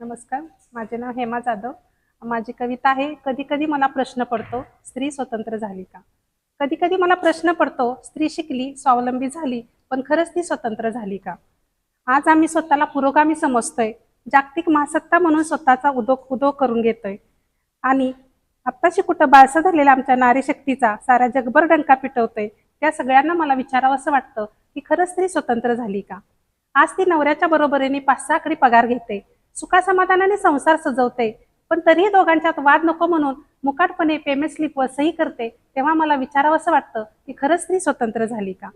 नमस्कार माझे नाव हेमा जाधव. माझी कविता आहे कधी कधी मला प्रश्न पडतो स्त्री स्वतंत्र झाली का? कधी कधी मला प्रश्न पडतो स्त्री शिकली स्वावलंबी झाली पण खरंच ती स्वतंत्र झाली का? आज आम्ही स्वतःला पुरोगामी समजतोय जागतिक महासत्ता म्हणून स्वतःचा उदो उदो करून घेतोय. आणि आत्ताशी कुठं बाळसा झालेला आमच्या नारी शक्तीचा जगभर डंका पिटवतोय त्या सगळ्यांना मला विचारावं असं वाटतं की खरंच स्त्री स्वतंत्र झाली का? आज ती नवऱ्याच्या बरोबरीने पाच सहा आकडी पगार घेते सुखासमाधानाने संसार सजवते. पण तरीही दोघांच्यात वाद नको म्हणून मुकाटपणे पेमेंट स्लिपवर सही करते. तेव्हा मला विचारावं असं वाटतं की खरंच स्त्री स्वतंत्र झाली का?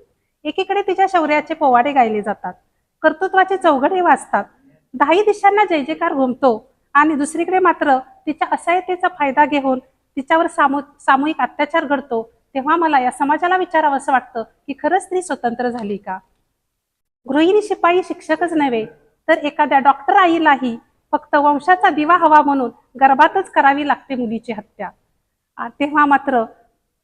एकीकडे तिच्या शौर्याचे पोवाडे गायले जातात. कर्तृत्वाचे चौघडे वाचतात. दहाही दिशांना जय जयकार घुमतो. आणि दुसरीकडे मात्र तिच्या असहायतेचा फायदा घेऊन तिच्यावर सामू सामूहिक अत्याचार घडतो. तेव्हा मला या समाजाला विचारावं असं वाटतं की खरंच स्त्री स्वतंत्र झाली का? गृहिणी शिपाई शिक्षकच नव्हे तर एखाद्या डॉक्टर आईलाही फक्त वंशाचा दिवा हवा म्हणून गर्भातच करावी लागते मुलीची हत्या. तेव्हा मात्र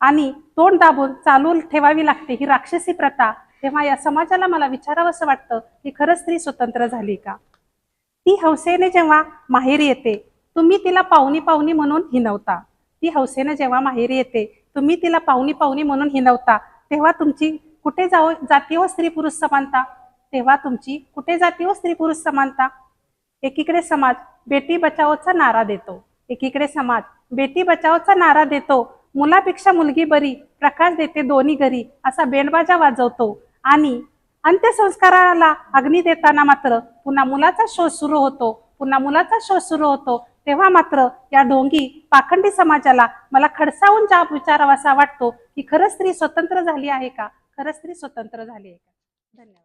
आणि तोंड दाबून चालू ठेवावी लागते ही राक्षसी प्रथा. तेव्हा या समाजाला मला विचारावं असं वाटतं की खरंच स्त्री स्वतंत्र झाली का? ती हौसेने जेव्हा माहेरी येते तुम्ही तिला पाहुणी पाहुणी म्हणून हिनवता. ती हौसेने जेव्हा माहेरी येते तुम्ही तिला पाहुणी पाहुणी म्हणून हिनवता. तेव्हा तुमची कुठे जाऊ जाती व स्त्री पुरुष समानता? तेव्हा तुमची कुठे जाती व स्त्री पुरुष समानता? एकीकडे समाज बेटी बचाओचा नारा देतो. एकीकडे समाज बेटी बचाओचा नारा देतो. मुलापेक्षा मुलगी बरी प्रकाश देते दोन्ही घरी असा बेंडबाजा वाजवतो. आणि अंत्यसंस्काराला अग्नी देताना मात्र पुन्हा मुलाचा शोध सुरू होतो. पुन्हा मुलाचा शोध सुरू होतो. तेव्हा मात्र या ढोंगी पाखंडी समाजाला मला खडसावून जाब विचारावासा वाटतो की खरंच स्त्री स्वतंत्र झाली आहे का? खरंच स्त्री स्वतंत्र झाली आहे का? धन्यवाद.